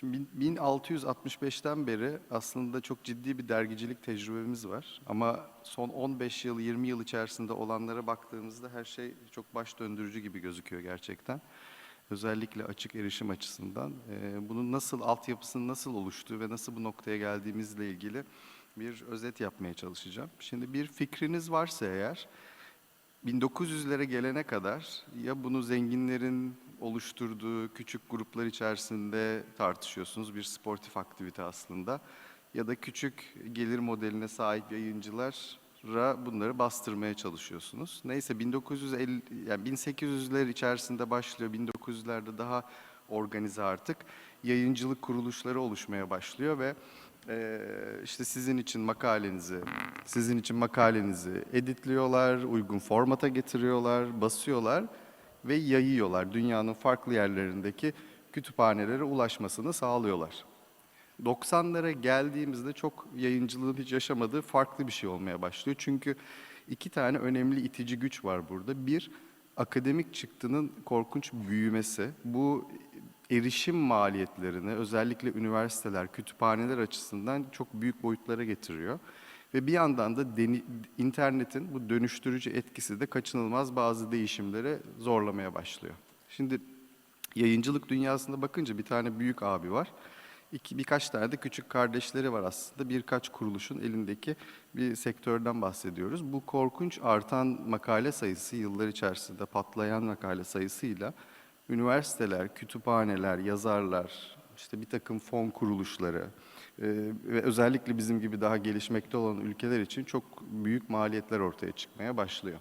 Şimdi bin- 1665'ten beri aslında çok ciddi bir dergicilik tecrübemiz var. Ama son 15 yıl, 20 yıl içerisinde olanlara baktığımızda her şey çok baş döndürücü gibi gözüküyor gerçekten. Özellikle açık erişim açısından. Ee, bunun nasıl, altyapısının nasıl oluştuğu ve nasıl bu noktaya geldiğimizle ilgili bir özet yapmaya çalışacağım. Şimdi bir fikriniz varsa eğer, 1900'lere gelene kadar ya bunu zenginlerin oluşturduğu küçük gruplar içerisinde tartışıyorsunuz. Bir sportif aktivite aslında. Ya da küçük gelir modeline sahip yayıncılara bunları bastırmaya çalışıyorsunuz. Neyse 1950 yani 1800'ler içerisinde başlıyor. 1900'lerde daha organize artık yayıncılık kuruluşları oluşmaya başlıyor ve ee, işte sizin için makalenizi, sizin için makalenizi editliyorlar, uygun formata getiriyorlar, basıyorlar ve yayıyorlar. Dünyanın farklı yerlerindeki kütüphanelere ulaşmasını sağlıyorlar. 90'lara geldiğimizde çok yayıncılığın hiç yaşamadığı farklı bir şey olmaya başlıyor. Çünkü iki tane önemli itici güç var burada. Bir, akademik çıktının korkunç büyümesi. Bu erişim maliyetlerini özellikle üniversiteler, kütüphaneler açısından çok büyük boyutlara getiriyor. Ve bir yandan da internetin bu dönüştürücü etkisi de kaçınılmaz bazı değişimlere zorlamaya başlıyor. Şimdi yayıncılık dünyasında bakınca bir tane büyük abi var. İki, birkaç tane de küçük kardeşleri var aslında. Birkaç kuruluşun elindeki bir sektörden bahsediyoruz. Bu korkunç artan makale sayısı yıllar içerisinde patlayan makale sayısıyla üniversiteler, kütüphaneler, yazarlar, işte bir takım fon kuruluşları ve özellikle bizim gibi daha gelişmekte olan ülkeler için çok büyük maliyetler ortaya çıkmaya başlıyor.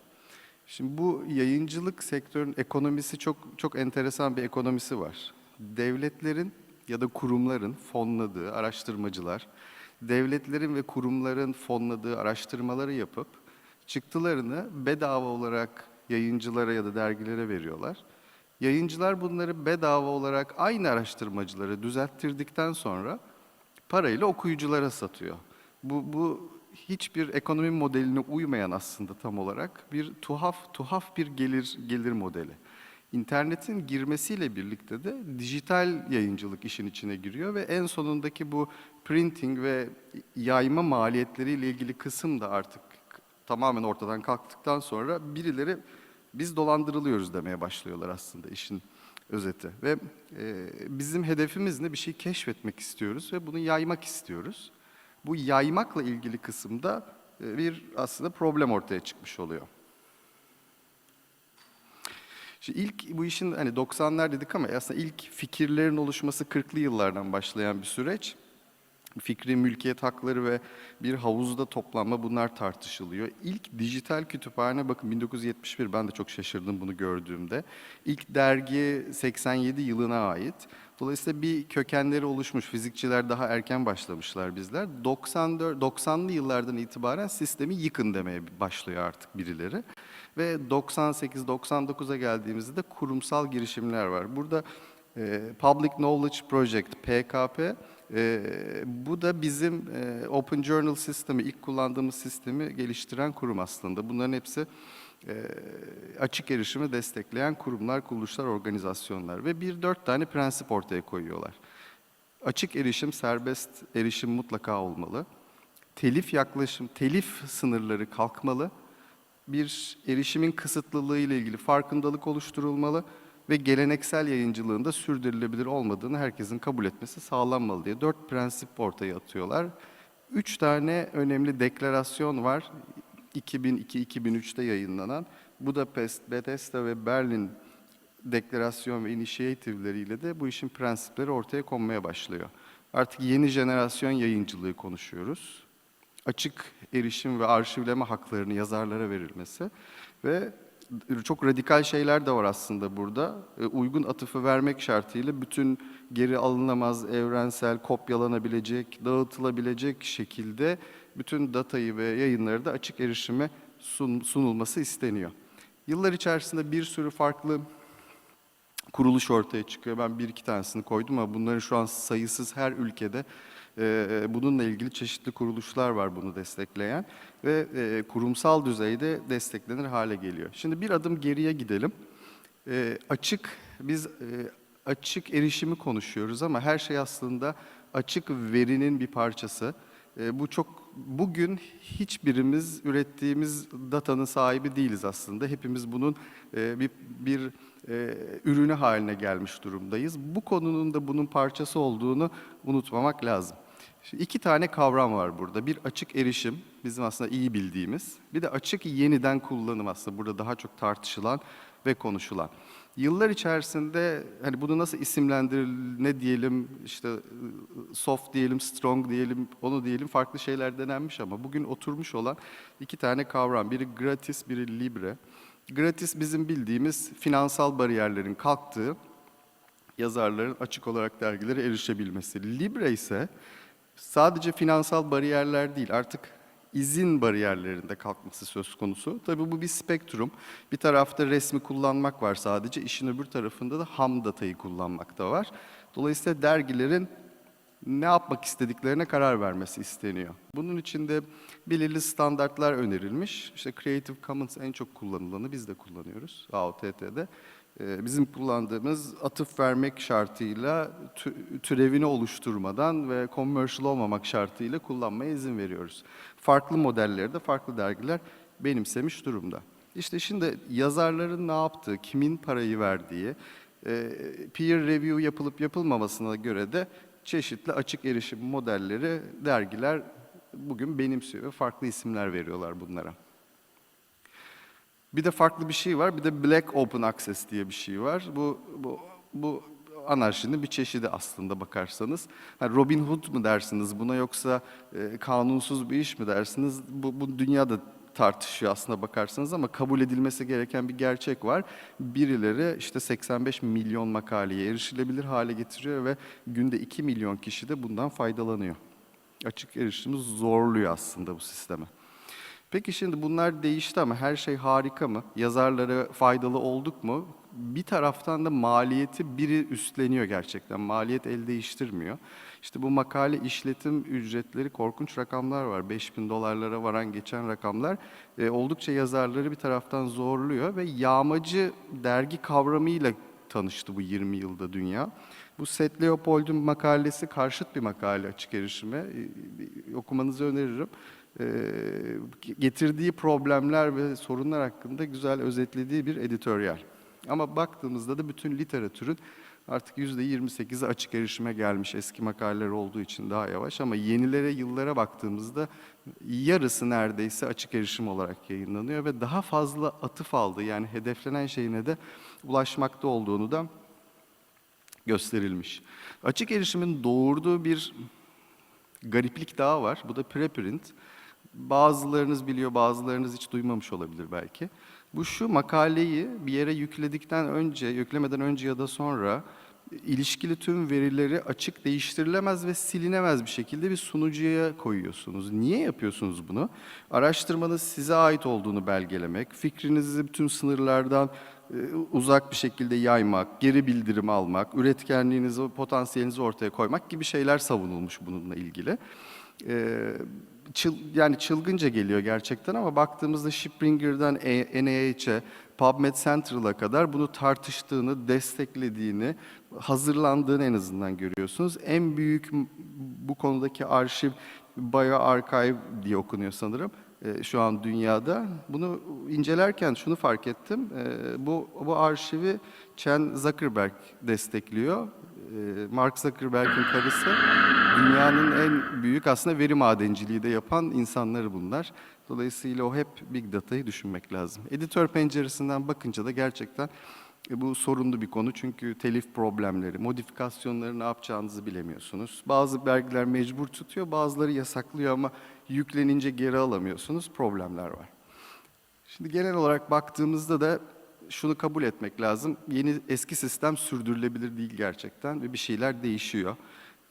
Şimdi bu yayıncılık sektörün ekonomisi çok çok enteresan bir ekonomisi var. Devletlerin ya da kurumların fonladığı araştırmacılar, devletlerin ve kurumların fonladığı araştırmaları yapıp çıktılarını bedava olarak yayıncılara ya da dergilere veriyorlar. Yayıncılar bunları bedava olarak aynı araştırmacıları düzelttirdikten sonra parayla okuyuculara satıyor. Bu, bu hiçbir ekonomi modeline uymayan aslında tam olarak bir tuhaf tuhaf bir gelir gelir modeli. İnternetin girmesiyle birlikte de dijital yayıncılık işin içine giriyor ve en sonundaki bu printing ve yayma maliyetleriyle ilgili kısım da artık tamamen ortadan kalktıktan sonra birileri biz dolandırılıyoruz demeye başlıyorlar aslında işin özeti. Ve e, bizim hedefimiz ne? Bir şey keşfetmek istiyoruz ve bunu yaymak istiyoruz. Bu yaymakla ilgili kısımda e, bir aslında problem ortaya çıkmış oluyor. Şimdi ilk bu işin hani 90'lar dedik ama aslında ilk fikirlerin oluşması 40'lı yıllardan başlayan bir süreç. Fikri mülkiyet hakları ve bir havuzda toplanma bunlar tartışılıyor. İlk dijital kütüphane bakın 1971 ben de çok şaşırdım bunu gördüğümde. İlk dergi 87 yılına ait. Dolayısıyla bir kökenleri oluşmuş. Fizikçiler daha erken başlamışlar bizler. 94 90'lı yıllardan itibaren sistemi yıkın demeye başlıyor artık birileri. Ve 98-99'a geldiğimizde de kurumsal girişimler var. Burada Public Knowledge Project, PKP, e, bu da bizim e, Open Journal sistemi, ilk kullandığımız sistemi geliştiren kurum aslında. Bunların hepsi e, açık erişimi destekleyen kurumlar, kuruluşlar, organizasyonlar ve bir dört tane prensip ortaya koyuyorlar. Açık erişim, serbest erişim mutlaka olmalı. Telif yaklaşım, telif sınırları kalkmalı. Bir erişimin kısıtlılığı ile ilgili farkındalık oluşturulmalı ve geleneksel yayıncılığın da sürdürülebilir olmadığını herkesin kabul etmesi sağlanmalı diye dört prensip ortaya atıyorlar. Üç tane önemli deklarasyon var. 2002-2003'te yayınlanan Budapest, Bethesda ve Berlin deklarasyon ve inisiyatifleriyle de bu işin prensipleri ortaya konmaya başlıyor. Artık yeni jenerasyon yayıncılığı konuşuyoruz. Açık erişim ve arşivleme haklarını yazarlara verilmesi ve çok radikal şeyler de var aslında burada. E, uygun atıfı vermek şartıyla bütün geri alınamaz, evrensel, kopyalanabilecek, dağıtılabilecek şekilde bütün datayı ve yayınları da açık erişime sun- sunulması isteniyor. Yıllar içerisinde bir sürü farklı kuruluş ortaya çıkıyor. Ben bir iki tanesini koydum ama bunların şu an sayısız her ülkede e, bununla ilgili çeşitli kuruluşlar var bunu destekleyen ve e, kurumsal düzeyde desteklenir hale geliyor. Şimdi bir adım geriye gidelim. E, açık, biz e, açık erişimi konuşuyoruz ama her şey aslında açık verinin bir parçası. E, bu çok bugün hiçbirimiz ürettiğimiz datanın sahibi değiliz aslında. Hepimiz bunun e, bir bir e, ürünü haline gelmiş durumdayız. Bu konunun da bunun parçası olduğunu unutmamak lazım. Şimdi iki tane kavram var burada. Bir açık erişim, bizim aslında iyi bildiğimiz. Bir de açık yeniden kullanım aslında burada daha çok tartışılan ve konuşulan. Yıllar içerisinde hani bunu nasıl isimlendirir, ne diyelim, işte soft diyelim, strong diyelim, onu diyelim farklı şeyler denenmiş ama bugün oturmuş olan iki tane kavram. Biri gratis, biri libre. Gratis bizim bildiğimiz finansal bariyerlerin kalktığı, yazarların açık olarak dergilere erişebilmesi. Libre ise sadece finansal bariyerler değil, artık izin bariyerlerinde kalkması söz konusu. Tabii bu bir spektrum. Bir tarafta resmi kullanmak var sadece, işin öbür tarafında da ham datayı kullanmak da var. Dolayısıyla dergilerin ne yapmak istediklerine karar vermesi isteniyor. Bunun için de belirli standartlar önerilmiş. İşte Creative Commons en çok kullanılanı biz de kullanıyoruz AOTT'de. Ee, Bizim kullandığımız atıf vermek şartıyla tü- türevini oluşturmadan ve commercial olmamak şartıyla kullanmaya izin veriyoruz. Farklı modelleri de farklı dergiler benimsemiş durumda. İşte şimdi yazarların ne yaptığı, kimin parayı verdiği, e, peer review yapılıp yapılmamasına göre de çeşitli açık erişim modelleri dergiler bugün benimsiyor ve farklı isimler veriyorlar bunlara. Bir de farklı bir şey var. Bir de Black Open Access diye bir şey var. Bu bu bu anarşinin bir çeşidi aslında bakarsanız. Ha, Robin Hood mu dersiniz buna yoksa e, kanunsuz bir iş mi dersiniz? Bu, bu dünyada tartışıyor aslında bakarsanız ama kabul edilmesi gereken bir gerçek var. Birileri işte 85 milyon makaleye erişilebilir hale getiriyor ve günde 2 milyon kişi de bundan faydalanıyor. Açık erişimi zorluyor aslında bu sisteme. Peki şimdi bunlar değişti ama her şey harika mı? Yazarlara faydalı olduk mu? Bir taraftan da maliyeti biri üstleniyor gerçekten. Maliyet el değiştirmiyor. İşte bu makale işletim ücretleri korkunç rakamlar var. 5000 dolarlara varan geçen rakamlar e, oldukça yazarları bir taraftan zorluyor ve yağmacı dergi kavramıyla tanıştı bu 20 yılda dünya. Bu Seth Leopold'un makalesi karşıt bir makale açık erişime. E, Okumanızı öneririm e, getirdiği problemler ve sorunlar hakkında güzel özetlediği bir editoryal. Ama baktığımızda da bütün literatürün artık yüzde 28'i açık erişime gelmiş eski makaleler olduğu için daha yavaş ama yenilere yıllara baktığımızda yarısı neredeyse açık erişim olarak yayınlanıyor ve daha fazla atıf aldığı yani hedeflenen şeyine de ulaşmakta olduğunu da gösterilmiş. Açık erişimin doğurduğu bir gariplik daha var. Bu da preprint. Bazılarınız biliyor, bazılarınız hiç duymamış olabilir belki. Bu şu makaleyi bir yere yükledikten önce, yüklemeden önce ya da sonra ilişkili tüm verileri açık değiştirilemez ve silinemez bir şekilde bir sunucuya koyuyorsunuz. Niye yapıyorsunuz bunu? Araştırmanız size ait olduğunu belgelemek, fikrinizi bütün sınırlardan e, uzak bir şekilde yaymak, geri bildirim almak, üretkenliğinizi, potansiyelinizi ortaya koymak gibi şeyler savunulmuş bununla ilgili. Ee, çıl, yani çılgınca geliyor gerçekten ama baktığımızda Springer'dan NIH'e, PubMed Central'a kadar bunu tartıştığını, desteklediğini, hazırlandığını en azından görüyorsunuz. En büyük bu konudaki arşiv bioarchive diye okunuyor sanırım e, şu an dünyada. Bunu incelerken şunu fark ettim. E, bu, bu arşivi Chen Zuckerberg destekliyor. E, Mark Zuckerberg'in karısı dünyanın en büyük aslında veri madenciliği de yapan insanları bunlar. Dolayısıyla o hep Big Data'yı düşünmek lazım. Editör penceresinden bakınca da gerçekten e, bu sorunlu bir konu çünkü telif problemleri, modifikasyonları ne yapacağınızı bilemiyorsunuz. Bazı belgeler mecbur tutuyor, bazıları yasaklıyor ama yüklenince geri alamıyorsunuz, problemler var. Şimdi genel olarak baktığımızda da şunu kabul etmek lazım. Yeni eski sistem sürdürülebilir değil gerçekten ve bir şeyler değişiyor.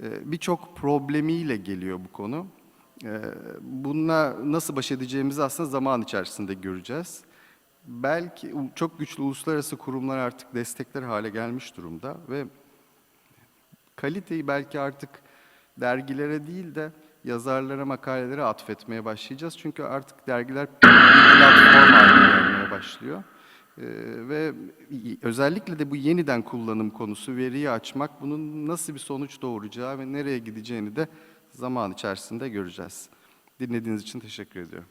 Ee, Birçok problemiyle geliyor bu konu. Ee, Bununla nasıl baş edeceğimizi aslında zaman içerisinde göreceğiz. Belki çok güçlü uluslararası kurumlar artık destekler hale gelmiş durumda ve kaliteyi belki artık dergilere değil de yazarlara, makalelere atfetmeye başlayacağız. Çünkü artık dergiler platform haline gelmeye başlıyor. Ee, ve özellikle de bu yeniden kullanım konusu, veriyi açmak, bunun nasıl bir sonuç doğuracağı ve nereye gideceğini de zaman içerisinde göreceğiz. Dinlediğiniz için teşekkür ediyorum.